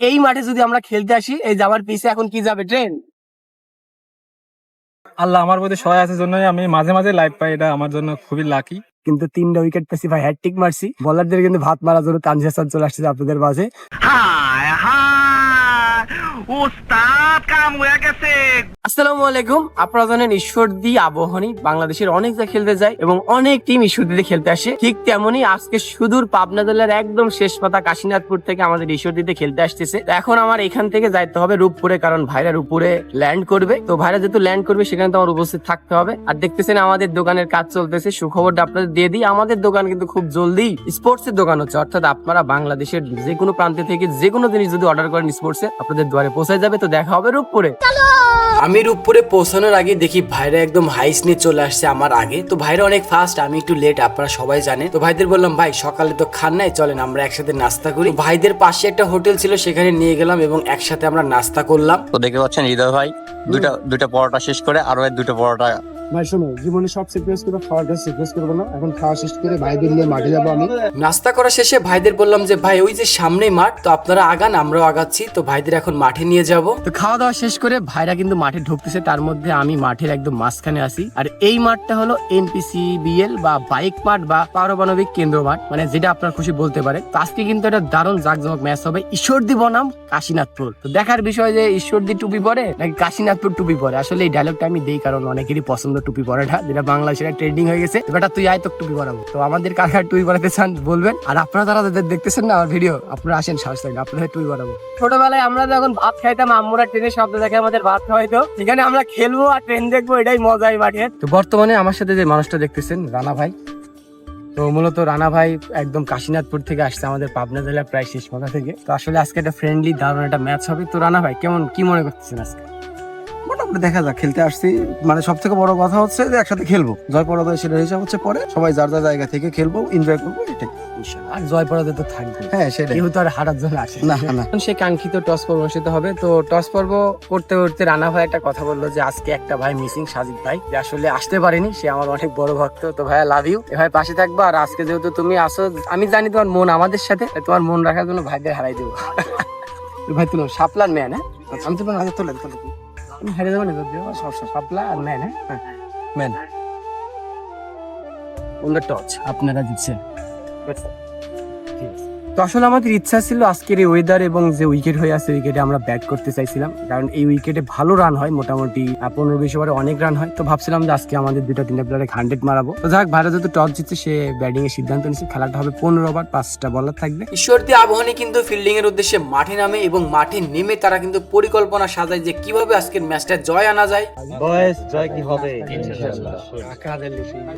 এই মাঠে যদি আমরা খেলতে আসি এই যাওয়ার পিছে এখন কি যাবে ট্রেন আল্লাহ আমার প্রতি সহায় আছে জন্য আমি মাঝে মাঝে লাইভ পাই এটা আমার জন্য খুবই লাকি কিন্তু তিনটা উইকেট পেয়েছি ভাই হ্যাট্রিক মারছি। বলারদের কিন্তু ভাত মারার জন্য তানজিয়া চলে আসছে আপনাদের মাঝে। হায় হায় ওস্তাদ কাম হয়ে গেছে। আসসালামু আলাইকুম। আপনারা জানেন ঈশ্বরদী বাংলাদেশের অনেক খেলতে যায় এবং অনেক টিম ঈশ্বরদীতে খেলতে আসে। ঠিক তেমনই আজকে সুদূর পাবনা জেলার একদম শেষ পাতা কাশীনাথপুর থেকে আমাদের ঈশ্বরদীতে খেলতে আসতেছে। এখন আমার এখান থেকে যাইতে হবে রূপপুরে, কারণ ভাইরা রূপপুরে ল্যান্ড করবে। তো ভাইরা যেহেতু ল্যান্ড করবে, সেখানে তো আমার উপস্থিত থাকতে হবে। আর দেখতেছেন আমাদের দোকানের কাজ চলতেছে। সুখবরটা আপনাদের দিয়ে দিই। আমাদের দোকান কিন্তু খুব জলদি স্পোর্টস এর দোকান হচ্ছে। অর্থাৎ আপনারা বাংলাদেশের যে কোনো প্রান্তে থেকে যে কোনো জিনিস যদি অর্ডার করেন স্পোর্টস এ আপনাদের দুয়ারে পৌঁছে যাবে। তো দেখা হবে রূপপুরে। আমি উপরে পৌঁছানোর আগে দেখি ভাইরা একদম হাইস নিয়ে চলে আসছে আমার আগে। তো ভাইরা অনেক ফাস্ট আমি একটু লেট আপনারা সবাই জানে তো ভাইদের বললাম ভাই সকালে তো খান নাই চলেন আমরা একসাথে নাস্তা করি। ভাইদের পাশে একটা হোটেল ছিল সেখানে নিয়ে গেলাম এবং একসাথে আমরা নাস্তা করলাম। তো দেখতে পাচ্ছেন হৃদয় ভাই দুটা দুটা পরোটা শেষ করে আরও দুটো পরোটা ভাই শোনো জীবনে সব করে খাওয়াটা করব না। এখন খাওয়া শেষ করে ভাইদের নিয়ে মাঠে যাব আমি। নাস্তা করা শেষে ভাইদের বললাম যে ভাই ওই যে সামনে মাঠ তো আপনারা আগান আমরাও আগাচ্ছি তো ভাইদের এখন মাঠে নিয়ে যাব। তো খাওয়া দাওয়া শেষ করে ভাইরা কিন্তু মাঠে ঢুকতেছে তার মধ্যে আমি মাঠের একদম মাঝখানে আছি। আর এই মাঠটা হলো এনপিসি বিএল বা বাইক মাঠ বা পারমাণবিক কেন্দ্র মাঠ মানে যেটা আপনার খুশি বলতে পারে। তো আজকে কিন্তু একটা দারুণ জাকজমক ম্যাচ হবে ঈশ্বরদী বনাম কাশীনাথপুর। তো দেখার বিষয় যে ঈশ্বরদী টুপি পরে নাকি কাশীনাথপুর টুপি পরে? আসলে এই ডায়লগটা আমি দেই কারণ অনেকেরই পছন্দ টুপি পরাটা যেটা বাংলা বাংলাদেশের ট্রেন্ডিং হয়ে গেছে। বেটা তুই আয় তো টুপি পরাবো। তো আমাদের কার কার টুপি পরাতে চান বলবেন। আর আপনারা তারা যাদের দেখতেছেন না আমার ভিডিও আপনারা আসেন সাহস থাকেন আপনাদের টুপি পরাবো। ছোটবেলায় আমরা যখন ভাত খাইতাম আমরা ট্রেনের শব্দ দেখে আমাদের ভাত খাওয়াইতো। এখানে আমরা খেলব আর ট্রেন দেখব এটাই মজাই মাঠে। তো বর্তমানে আমার সাথে যে মানুষটা দেখতেছেন রানা ভাই তো মূলত রানা ভাই একদম কাশীনাথপুর থেকে আসছে আমাদের পাবনা জেলার প্রায় শেষ মাথা থেকে। তো আসলে আজকে একটা ফ্রেন্ডলি দারুণ একটা ম্যাচ হবে। তো রানা ভাই কেমন কি মনে করতেছেন আজকে? মোটামুটি দেখা যাক খেলতে আসছি। মানে সব থেকে বড় কথা হচ্ছে যে একসাথে খেলব। জয় পরাজয় সেটা হিসাব হচ্ছে পরে। সবাই যার যার জায়গা থেকে খেলব এনজয় করব এটাই। আর জয় পরাজয় তো থাকবে হ্যাঁ সেটাই। কেউ তো আর হারার জন্য আসে না। না সে কাঙ্ক্ষিত টস পর্ব অনুষ্ঠিত হবে। তো টস পর্ব করতে করতে রানা ভাই একটা কথা বলল যে আজকে একটা ভাই মিসিং সাজিদ ভাই যে আসলে আসতে পারেনি। সে আমার অনেক বড় ভক্ত। তো ভাই লাভ ইউ ভাই পাশে থাকব। আর আজকে যেহেতু তুমি আসো আমি জানি তোমার মন আমাদের সাথে। তোমার মন রাখার জন্য ভাইদের হারাই দেবো। ভাই তুমি সাপলার ম্যান হ্যাঁ? আমি তো আগে তোলেন তোলেন তুমি হেরে যাবে না সব সাপলা আর ম্যান হ্যাঁ? ম্যান অন দ্য টচ আপনারা জিতছেন তো আসলে আমাদের ইচ্ছা ছিল আজকের এই ওয়েদার এবং যে উইকেট হয়ে আছে উইকেটে আমরা ব্যাট করতে চাইছিলাম। কারণ এই উইকেটে ভালো রান হয় মোটামুটি পনেরো বিশ ওভারে অনেক রান হয়। তো ভাবছিলাম যে আজকে আমাদের দুটো তিনটা প্লেয়ারে হান্ড্রেড মারাবো। তো যাক ভারত যেহেতু টস জিতছে সে ব্যাটিং এর সিদ্ধান্ত নিচ্ছে খেলাটা হবে পনেরো ওভার পাঁচটা বলার থাকবে। ঈশ্বরদী আবহানী কিন্তু ফিল্ডিং এর উদ্দেশ্যে মাঠে নামে এবং মাঠে নেমে তারা কিন্তু পরিকল্পনা সাজায় যে কীভাবে আজকের ম্যাচটা জয় আনা যায়।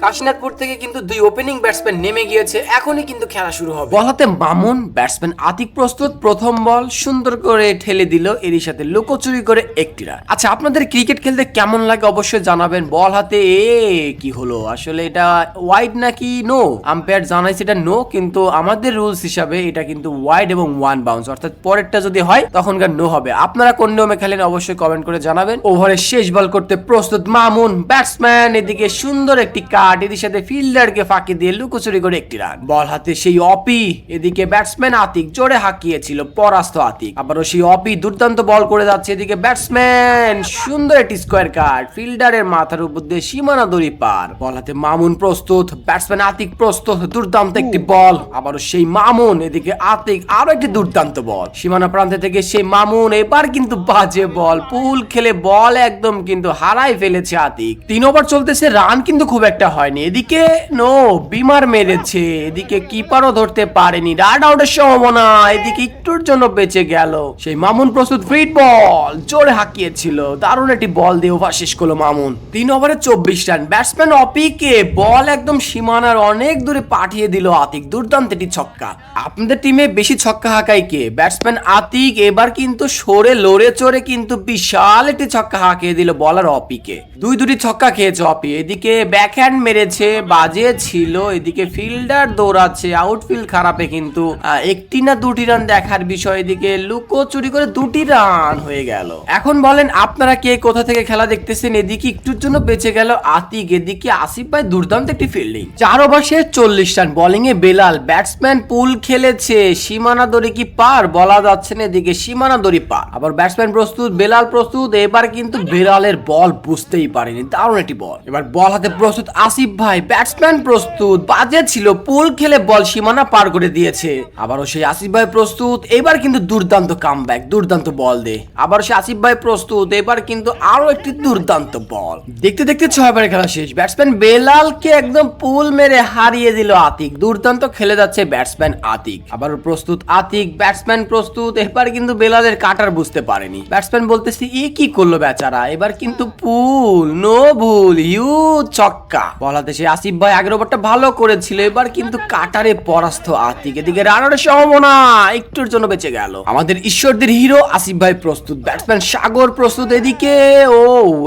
কাশীনাথপুর থেকে কিন্তু দুই ওপেনিং ব্যাটসম্যান নেমে গিয়েছে। এখনই কিন্তু খেলা শুরু হবে। বল হাতে মামুন ব্যাটসম্যান আতিক প্রস্তুত, প্রথম বল সুন্দর করে ঠেলে দিল এরই সাথে লুকোচুরি করে একটি রান। আচ্ছা আপনাদের ক্রিকেট খেলতে কেমন লাগে অবশ্যই জানাবেন। বল হাতে, এ, কি হলো? আসলে এটা ওয়াইড নাকি নো আম্পায়ার জানাইছে এটা নো কিন্তু আমাদের রুলস হিসাবে এটা কিন্তু ওয়াইড এবং ওয়ান বাউন্স অর্থাৎ পরেরটা যদি হয়, তখনকার নো হবে। আপনারা কোন নিয়মে খেলেন অবশ্যই কমেন্ট করে জানাবেন। ওভারের শেষ বল করতে প্রস্তুত মামুন, ব্যাটসম্যান, এদিকে সুন্দর একটি কাট এদিকে সাথে ফিল্ডারকে ফাঁকি দিয়ে লুকোচুরি করে একটি রান। বল হাতে সেই অপি, এদিকে ব্যাটসম্যান আতিক জোরে হাঁকিয়েছিল পরাস্ত আতিক। আবারও সেই অপি দুর্দান্ত বল করে যাচ্ছে এদিকে ব্যাটসম্যান। সুন্দর একটি স্কোয়ার কাট ফিল্ডারের মাথার উপর দিয়ে সীমানা দড়ি পার। বল হাতে মামুন প্রস্তুত ব্যাটসম্যান আতিক প্রস্তুত দুর্দান্ত একটি বল। আবারও সেই মামুন এদিকে আতিক আরও একটি দুর্দান্ত বল। সীমানা প্রান্তে থেকে সেই মামুন এবার কিন্তু বাজে বল। পুল খেলে বল একদম কিন্তু হারাই ফেলেছে আতিক। তিন ওভার চলতেছে রান কিন্তু খুব একটা হয়নি। এদিকে নো বিমার মেরেছে। এদিকে কিপারও ধরতে পারেনি। রান আউটের সম্ভাবনা এদিকে একটুর জন্য বেঁচে গেল। সেই মামুন প্রস্তুত ফ্রিট বল জোরে হাঁকিয়েছিল। দারুণ একটি বল দিয়ে ওভার শেষ করল মামুন। তিন ওভারে চব্বিশ রান ব্যাটসম্যান অপিকে বল একদম সীমানার অনেক দূরে পাঠিয়ে দিল আতিক। দুর্দান্ত একটি ছক্কা। আপনাদের টিমে বেশি ছক্কা হাঁকাই কে? ব্যাটসম্যান আতিক এবার কিন্তু সরে লড়ে চড়ে কিন্তু বিশাল একটি ছক্কা হাঁকিয়ে দিল বলার অপিকে। দুই দুটি ছক্কা খেয়েছে অপি। এদিকে ব্যাকহ্যান্ড মেরেছে বাজে ছিল এদিকে ফিল্ডার দৌড়াচ্ছে আউটফিল্ড খারাপে কিন্তু একটি না দুটি রান দেখার বিষয় এদিকে লুকো চুরি করে দুটি রান হয়ে গেল। এখন বলেন, আপনারা কে কোথা থেকে খেলা দেখতেছেন? এদিকে একটুর জন্য বেঁচে গেল আতিক, এদিকে আসিফ ভাই দুর্দান্ত একটি ফিল্ডিং চার ওভার শেষ চল্লিশ রান বোলিং এ বেলাল ব্যাটসম্যান পুল খেলেছে, সীমানা দড়ি কি পার? বলা যাচ্ছে না, এদিকে সীমানা দড়ি পার। আবার ব্যাটসম্যান প্রস্তুত, বেলাল প্রস্তুত, এবার কিন্তু বেলালের বল বুঝতেই পারেনি, দারুণ একটি বল এবার বল হাতে প্রস্তুত, আসিফ ভাই ব্যাটসম্যান প্রস্তুত, বাজে ছিল পুল খেলে বল সীমানা পার করে দিয়েছে। আবারও সেই আসিফ ভাই প্রস্তুত। এবার কিন্তু দুর্দান্ত কামব্যাক দুর্দান্ত বল দে। আবার সে আসিফ ভাই প্রস্তুত, এবার কিন্তু আরও একটি দুর্দান্ত বল দেখতে দেখতে ছয় বারে খেলা শেষ। ব্যাটসম্যান বেলালকে একদম পুল মেরে হারিয়ে দিল আতিক। দুর্দান্ত খেলে যাচ্ছে ব্যাটসম্যান আতিক। আবার প্রস্তুত আতিক ব্যাটসম্যান প্রস্তুত। এবার কিন্তু বেলালের কাটার বুঝতে পারেনি। ব্যাটসম্যান বলতেছি, এ কি করল বেচারা? এবার কিন্তু পুল, নো ভুল হিউজ ছক্কা। বলাতে সে আসিফ ভাই আগের ওভারটা ভালো করেছিল, এবার কিন্তু কাটারে পরাস্ত আতিক। এদিকে রানারের সম্ভাবনা একটুর জন্য বেঁচে গেল। আমাদের ঈশ্বরদের হিরো আসিফ ভাই প্রস্তুত, ব্যাটসম্যান সাগর প্রস্তুত এদিকে। ও,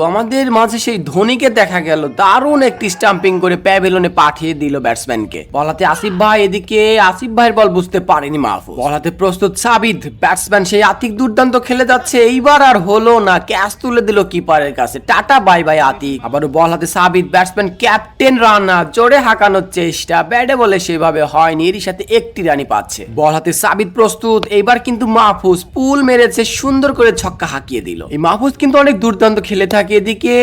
আমাদের মাঝে সেই ধোনিকে দেখা গেল, দারুণ একটি স্টাম্পিং করে পাঠিয়ে দিল ব্যাটসম্যানকে। বলাতে আসিফ ভাই এদিকে, আসিফ ভাইয়ের বল বুঝতে পারেনি বলাতে প্রস্তুত সাবিদ, ব্যাটসম্যান সেই আতিক দুর্দান্ত খেলে যাচ্ছে, এইবার আর হলো না, ক্যাচ তুলে দিল কিপারের কাছে। Tata, bye bye Atik. আবারও বল হাতে সাবিদ, ব্যাটসম্যান ক্যাপ্টেন রানার জোরে হাঁকানোর চেষ্টা, ব্যাটে বলে সেভাবে হয়নি, এরই সাথে একটি রানই পাচ্ছে। বল হাতে সাবিদ প্রস্তুত। এইবার কিন্তু মাহফুজ পুল মেরেছে, সুন্দর করে ছক্কা হাঁকিয়ে দিল। এই মাহফুজ কিন্তু অনেক দুর্দান্ত খেলে থাকে। এদিকে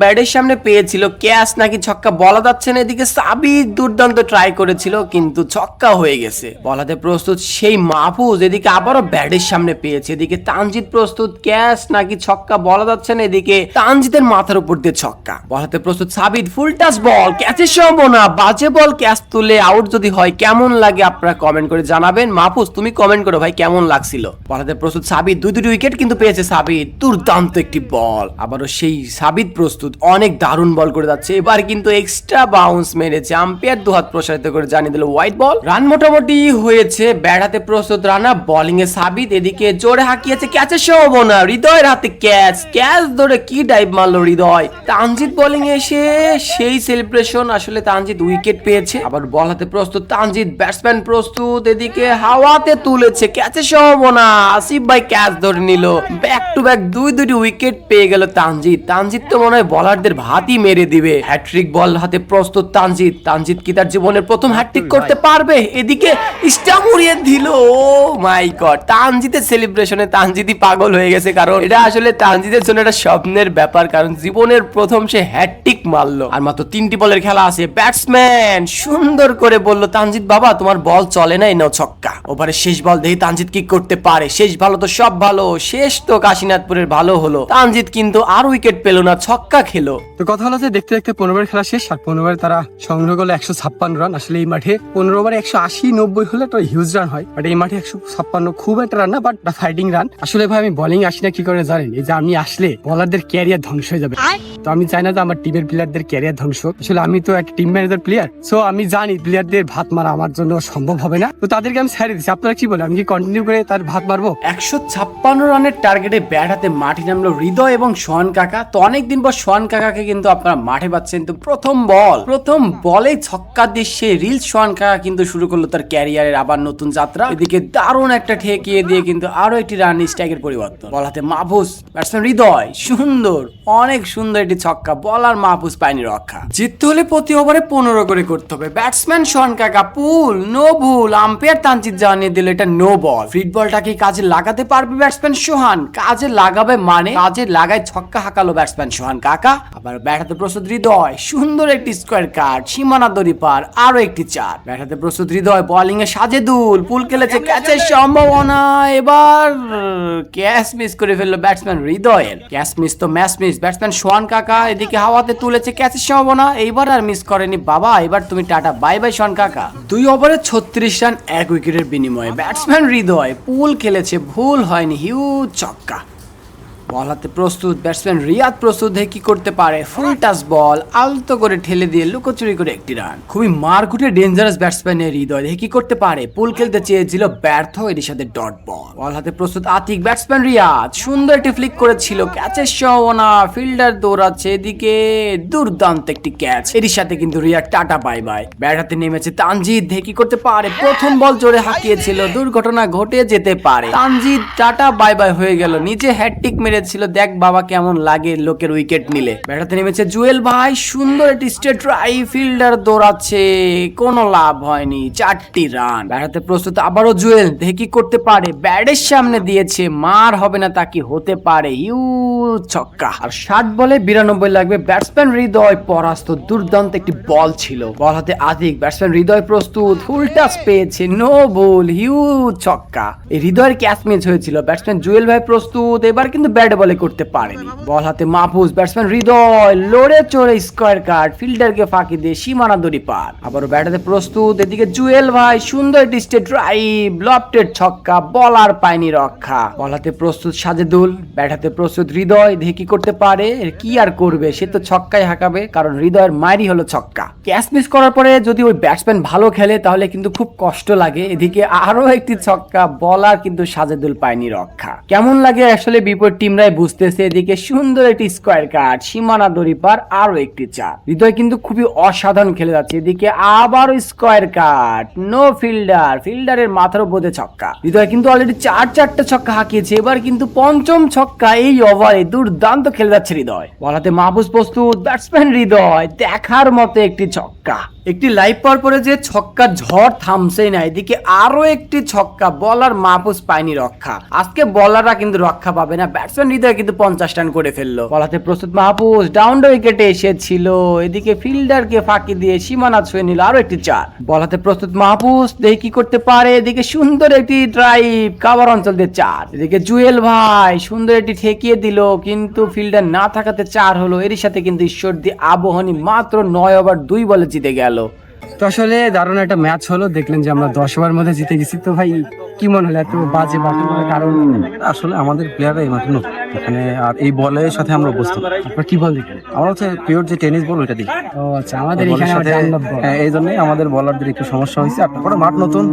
ব্যাটের সামনে পেয়েছিল ক্যাচ, নাকি ছক্কা বলা যাচ্ছে না। এদিকে সাবিদ দুর্দান্ত ট্রাই করেছিল, কিন্তু ছক্কা হয়ে গেছে। বলাতে প্রস্তুত সেই মাহফুজ। এদিকে আবারও ব্যাটের সামনে পেয়েছে। এদিকে তানজিদ প্রস্তুত, ক্যাচ, নাকি ছক্কা বলা যাচ্ছে না। এদিকে তানজিদের মাথার উপর দিয়ে ছক্কা। বল হাতে প্রস্তুত সাবিত, ফুল টাচ বল, ক্যাচের সম্ভাবনা। বাজে বল ক্যাচ তুলে আউট যদি হয়, কেমন লাগে আপনারা কমেন্ট করে জানাবেন। মাহফুজ, তুমি কমেন্ট করো ভাই কেমন লাগছিল? বলাতে প্রস্তুত সাবিদ দুই দুটি উইকেট কিন্তু পেয়েছে সাবিদ দুর্দান্ত একটি বল আবারও সেই সাবিদ প্রস্তুত অনেক দারুণ বল করে যাচ্ছে। এবার কিন্তু এক্সট্রা বাউন্স মেরেছে আম্পায়ার দুহাত প্রসারিত করে জানিয়ে দিল হোয়াইট বল রান মোটামুটি হয়েছে ব্যাট হাতে প্রস্তুত রানা বোলিং এ সাবিদ এদিকে জোরে হাঁকিয়েছে ক্যাচের সম্ভাবনা হৃদয়ের হাতে ক্যাচ ক্যাচ ধরে কি ডাইভ মারলো হৃদয়? তানজিদ বোলিং এসে সেই সেলিব্রেশন আসলে তানজিদ উইকেট পেয়েছে। আবার বল হাতে প্রস্তুত, তানজিদ ব্যাটসম্যান প্রস্তুত। এদিকে হাওয়াতে তুলেছে। ক্যাচের সম্ভাবনা আসিফ ভাই ক্যাচ ধরে নিল। ব্যাক টু ব্যাক দুই দুটি উইকেট পেয়ে গেল তো মনে হয় বলারদের ভাতই মেরে দিবে। হ্যাট্রিক বল হাতে প্রস্তুত কি তার জীবনের প্রথম হ্যাট্রিক করতে পারবে? এদিকে স্টাম্প উড়িয়ে দিল। ও মাই গড সেলিব্রেশনে পাগল হয়ে গেছে কারণ এটা আসলে তানজিদের জন্য একটা স্বপ্নের ব্যাপার। কারণ জীবনের প্রথম সে হ্যাট্রিক মারলো। আর মাত্র তিনটি বলের খেলা আছে। ব্যাটসম্যান সুন্দর করে বলল তানজিদ বাবা, তোমার বল চলে না নাও ছক্কা। ওভারে শেষ বল দেখি তানজিদ কি করতে পারে। শেষ ভালো তো সব ভালো। শেষ তো কাশীনাথপুরের ভালো হলো। তানজিদ কিন্তু আর উইকেট পেল না ছক্কা খেলো। তো কথা হলো যে দেখতে দেখতে পনেরো খেলা শেষ আর পনেরো তারা সংগ্রহ করল একশো ছাপ্পান্ন রান আসলে এই মাঠে পনেরো ওভারে একশো আশি নব্বই হলে একটা হিউজ রান হয় বাট এই মাঠে একশো ছাপ্পান্ন খুব একটা রান না বাট ফাইটিং রান আসলে ভাই আমি বোলিং আসি না কি করে জানেন? এই যে আমি আসলে বলারদের ক্যারিয়ার ধ্বংস হয়ে যাবে। তো আমি চাই না তো আমার টিমের প্লেয়ারদের ক্যারিয়ার ধ্বংস আসলে আমি তো একটা টিম ম্যানেজার প্লেয়ার সো আমি জানি প্লেয়ারদের ভাত মারা আমার জন্য সম্ভব হবে না। তো তাদেরকে আমি ছেড়ে দিচ্ছি আপনারা কি বলেন? আমি কি কন্টিনিউ করে তার ভাত মারবো? একশো ছাপ্পান্ন রানের টার্গেটে ব্যাট হাতে মাঠে নামলো হৃদয় এবং সোহান কাকা। তো অনেকদিন পর সোহান কাকাকে কিন্তু আপনারা মাঠে পাচ্ছেন। তো প্রথম বল প্রথম বলে ছক্কা দিয়ে সে রিলস সোহান কাকা কিন্তু শুরু করল তার ক্যারিয়ারের আবার নতুন যাত্রা। এদিকে দারুণ একটা ঠেকিয়ে দিয়ে কিন্তু আরও একটি রান স্ট্রাইকের পরিবর্তন। বল হাতে মাহফুজ ব্যাটসম্যান হৃদয়, সুন্দর, অনেক সুন্দর একটি ছক্কা। বল আর মাহফুজ পায়নি রক্ষা। জিততে হলে প্রতি ওভারে পনেরো করে করতে হবে। ব্যাটসম্যান সোহান কাকা পুল নো ভুল আম্পায়ার তানজিদ জানিয়ে দিল এটা নো বল ফিট বলটাকে কাজে লাগাতে পারবে ব্যাটসম্যান সোহান? কাজে লাগাবে মানে? কাজে লাগায় ছক্কা হাঁকালো ব্যাটসম্যান সোহান কাকা। আবার ব্যাটাতে প্রস্তুত হৃদয়। সুন্দর একটি স্কোয়ার কাট সীমানা দড়ি পার আরও একটি চার। ব্যাটাতে প্রস্তুত হৃদয় বোলিং এ সাজেদুল পুল খেলেছে ক্যাচের সম্ভাবনা। এবার ক্যাচ মিস করে ফেলল ব্যাটসম্যান হৃদয়ের। ক্যাচ মিস তো ম্যাচ মিস ব্যাটসম্যান সোহান কাকা এদিকে হাওয়াতে তুলেছে ক্যাচের সম্ভাবনা। এইবার আর মিস করেনি বাবা। এবার তুমি টাটা বাই বাই সোহান কাকা। দুই ওভারে ছত্রিশ রান এক উইকেটের বিনিময়ে ব্যাটসম্যান হৃদয় পুল খেলেছে ভুল হয়নি হিউজ ছক্কা। বল হাতে প্রস্তুত ব্যাটসম্যান রিয়াদ প্রস্তুত হয়ে কি করতে পারে? ফুল টাচ বল আলতো করে ঠেলে দিয়ে লুকোচুরি করে একটি রান খুবই মারকুটে ডেঞ্জারাস ব্যাটসম্যানের হৃদয় দেখে কি করতে পারে? পুল খেলতে চেয়েছিল, ব্যর্থ এর সাথে ডট বল বল হাতে প্রস্তুত আতিক ব্যাটসম্যান রিয়াদ। সুন্দর একটি ফ্লিক করেছিল ক্যাচের সম্ভাবনা ফিল্ডার দৌড়াচ্ছে এদিকে, দুর্দান্ত একটি ক্যাচ এর সাথে কিন্তু Riyad tata bye bye bat হাতে নেমেছে তানজিদ, দেখে কি করতে পারে? প্রথম বল জোরে হাঁকিয়েছিল, দুর্ঘটনা ঘটে যেতে পারে। তানজিদ, টাটা বাই বাই হয়ে গেল নিজে নিচে হ্যাটটিক মেরেছিল দেখ বাবা কেমন লাগে লোকের উইকেট নিলে। ব্যাটাতে নেমেছে জুয়েল ভাই, সুন্দর একটি স্টেট রাই ফিল্ডার দৌড়াচ্ছে, কোনো লাভ হয়নি, চারটি রান ব্যাটাতে প্রস্তুত আবারও জুয়েল, দেখে কি করতে পারে। ব্যাটের সামনে দিয়েছে, মার হবে না তা কি হতে পারে? ইউ ছক্কা। আর ষাট বলে বিরানব্বই লাগবে ব্যাটসম্যান হৃদয়, পরাস্ত দুর্দান্ত একটি বল ছিল। বল হাতে আধিক ব্যাটসম্যান হৃদয় প্রস্তুত ফুল টাচ পেয়েছে নো বল হিউজ ছক্কা। এই হৃদয়ের ক্যাচ মিস হয়েছিল ব্যাটসম্যান জুয়েল ভাই প্রস্তুত, এবার কিন্তু ব্যাট বলে করতে পারেনি। বল হাতে মাহফুজ ব্যাটসম্যান হৃদয়, লড়ে চড়ে স্কোয়ার কাট ফিল্ডারকে ফাঁকি দিয়ে সীমানা দড়ি পার। আবারও ব্যাটাতে প্রস্তুত, এদিকে জুয়েল ভাই, সুন্দর স্টেট ড্রাইভ লফটেড ছক্কা বলার পায়নি রক্ষা। বল হাতে প্রস্তুত সাজেদুল ব্যাট হাতে প্রস্তুত হৃদয়, দেখে কি করতে পারে কি আর করবে? সে তো ছক্কাই হাঁকাবে, কারণ হৃদয়ের মায়েরই হলো ছক্কা। ক্যাচ মিস করার পরে যদি ওই ব্যাটসম্যান ভালো খেলে, তাহলে কিন্তু খুব কষ্ট লাগে। এদিকে আরও একটি ছক্কা বলার কিন্তু সাজেদুল পায়নি রক্ষা। কেমন লাগে আসলে বিপরীত টিমরাই বুঝতেছে এদিকে সুন্দর একটি স্কোয়ার কাট সীমানা দড়ি পার আরও একটি চার। হৃদয় কিন্তু খুবই অসাধারণ খেলে যাচ্ছে এদিকে আবারও স্কোয়ার কাট নো ফিল্ডার ফিল্ডারের মাথার বোধে ছক্কা। হৃদয় কিন্তু অলরেডি চার চারটে ছক্কা হাঁকিয়েছে, এবার কিন্তু পঞ্চম ছক্কা এই ওভারে দুর্দান্ত খেলে যাচ্ছে হৃদয়। বলাতে মাহবুজ প্রস্তুত ব্যাটসম্যান হৃদয়, দেখার মতো একটি ছক্কা। একটি লাইভ পাওয়ার পরে যে ছক্কা ঝড় থামছেই না, এদিকে আরও একটি ছক্কা বলার মাহফুজ পায়নি রক্ষা। আজকে বলাররা কিন্তু রক্ষা পাবে না ব্যাটসম্যান হৃদয় কিন্তু পঞ্চাশ রান করে ফেলল। বলাতে প্রস্তুত মাহফুজ ডাউন উইকেটে এসেছিল। এদিকে ফিল্ডারকে ফাঁকি দিয়ে সীমানা ছুঁয়ে নিল আরও একটি চার। বলাতে প্রস্তুত মাহফুজ দেখি কি করতে পারে। এদিকে সুন্দর একটি ড্রাইভ কাবার অঞ্চল দিয়ে চার। এদিকে জুয়েল ভাই সুন্দর একটি ঠেকিয়ে দিল কিন্তু ফিল্ডার না থাকাতে চার হলো। এর সাথে কিন্তু ঈশ্বর দিয়ে আবহানী মাত্র নয় ওভার দুই বলে জিতে গেল। তো আসলে দারুণ একটা ম্যাচ হলো। দেখলেন যে আমরা দশ ওভার মধ্যে জিতে গেছি। তো ভাই কি মনে হলো? এত বাজে বাজে কারণ? আসলে আমাদের প্লেয়াররা এই মাঠে এখানে আর এই বলের সাথে আমরা অভ্যস্ত। আপনার কি বল দেখলেন আমরা হচ্ছে পিওর যে টেনিস বল ওইটা দিই ও আচ্ছা আমাদের এখানে। হ্যাঁ, এই জন্যই আমাদের বলারদের একটু সমস্যা হয়েছে। আর তারপরে মাঠ নতুন।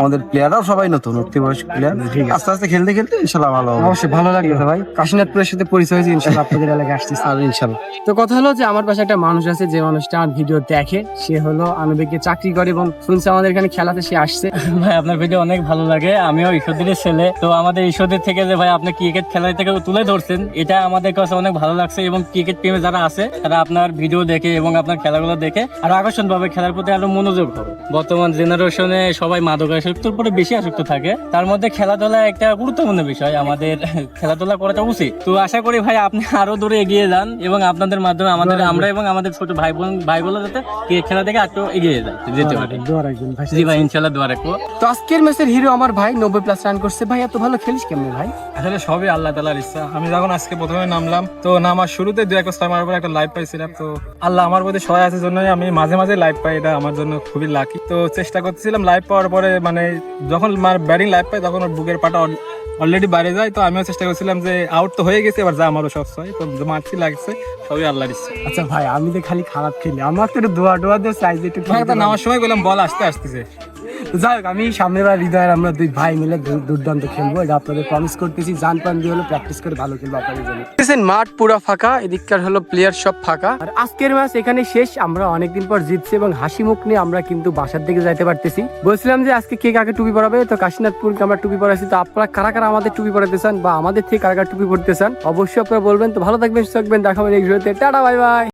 আমাদের প্লেয়াররাও সবাই নতুন উঠতে বয়স্ক প্লেয়ার আস্তে আস্তে খেলতে খেলতে ইনশাল্লাহ ভালো হবে। অবশ্যই ভালো লাগল। ভাই? কাশীনাথপুরের সাথে পরিচয় হয়েছে ইনশাল্লাহ আপনাদের এলাকায় আসতেছি। আর ইনশাল্লাহ। তো কথা হলো যে আমার পাশে একটা মানুষ আছে যে মানুষটা আমার ভিডিও দেখে। সে হলো আনুবিকে চাকরি করে এবং শুনছে আমাদের এখানে খেলাতে সে আসছে। ভাই আপনার ভিডিও অনেক ভালো লাগে আমিও ঈশ্বরদীর ছেলে। তো আমাদের ঈশ্বরদীর থেকে যে ভাই আপনি ক্রিকেট খেলা থেকে তুলে ধরছেন এটা আমাদের কাছে অনেক ভালো লাগছে এবং ক্রিকেট প্রেমে যারা আছে তারা আপনার ভিডিও দেখে এবং আপনার খেলাগুলো দেখে আরও আকর্ষণ পাবে খেলার প্রতি আরও মনোযোগ হবে। বর্তমান জেনারেশনে সবাই মাদকাসক্তির উপরে বেশি আসক্ত থাকে। তার মধ্যে খেলাধুলা একটা গুরুত্বপূর্ণ বিষয় আমাদের খেলাধুলা করাটা উচিত। তো আশা করি ভাই আপনি আরও দূরে এগিয়ে যান এবং আপনাদের মাধ্যমে আমাদের আমরা এবং আমাদের ছোট ভাই বোন ভাইগুলো যাতে খেলা থেকে একটু এগিয়ে যায়। যেতে পারে। জি ভাই ইনশাল্লাহ দোয়া রাখব। তো আজকের ম্যাচের হিরো আমার ভাই নব্বই প্লাস রান করছে। ভাই এত ভালো খেলিস কেমন ভাই? আসলে সবই আল্লাহ তালার ইচ্ছা। আমি যখন আজকে প্রথমে নামলাম তো নামার শুরুতে দু এক স্টার মারার পর একটা লাইভ পাইছিলাম। তো আল্লাহ আমার প্রতি সহায় আছে জন্যই আমি মাঝে মাঝে লাইভ পাই। এটা আমার জন্য খুবই লাকি তো চেষ্টা করতেছিলাম লাইভ পাওয়ার পরে মানে যখন আমার ব্যাটিং লাইভ পাই তখন ওর বুকের পাটা অলরেডি বাইরে যায়। তো আমিও চেষ্টা করছিলাম যে আউট তো হয়ে গেছে এবার যা আমারও সব হয়। তো মারছি লাগছে সবই আল্লাহর ইচ্ছা। আচ্ছা ভাই আমি তো খালি খারাপ খেলি আমার তো একটু দোয়া ডোয়া দিয়ে সাইজ একটু তোমাকে নামার সময় বললাম বল আসতে আসতেছে। যাই হোক আমি সামনের বার হৃদয়ের আমরা দুই ভাই মিলে দুর্দান্ত খেলব। এটা আপনাদের প্রমিস করতেছি। জান পান দিয়ে হলো প্র্যাকটিস করে ভালো খেলব আপনাদের জন্য। মাঠ পুরো ফাঁকা এদিককার হলো প্লেয়ার সব ফাঁকা। আর আজকের ম্যাচ এখানে শেষ। আমরা অনেকদিন পর জিতছি এবং হাসি মুখ নিয়ে আমরা কিন্তু বাসার দিকে যাইতে পারতেছি। বলছিলাম যে আজকে কে কাকে টুপি পরাবে? তো কাশীনাথপুরকে আমরা টুপি পরাইছি। তো আপনারা কারা কারা আমাদের টুপি পরাতে চান বা আমাদের থেকে কারা কারা টুপি পরতে চান অবশ্যই আপনারা বলবেন। তো ভালো থাকবেন সুস্থ থাকবেন। দেখাবেন এই ভিডিওতে। Tata bye bye.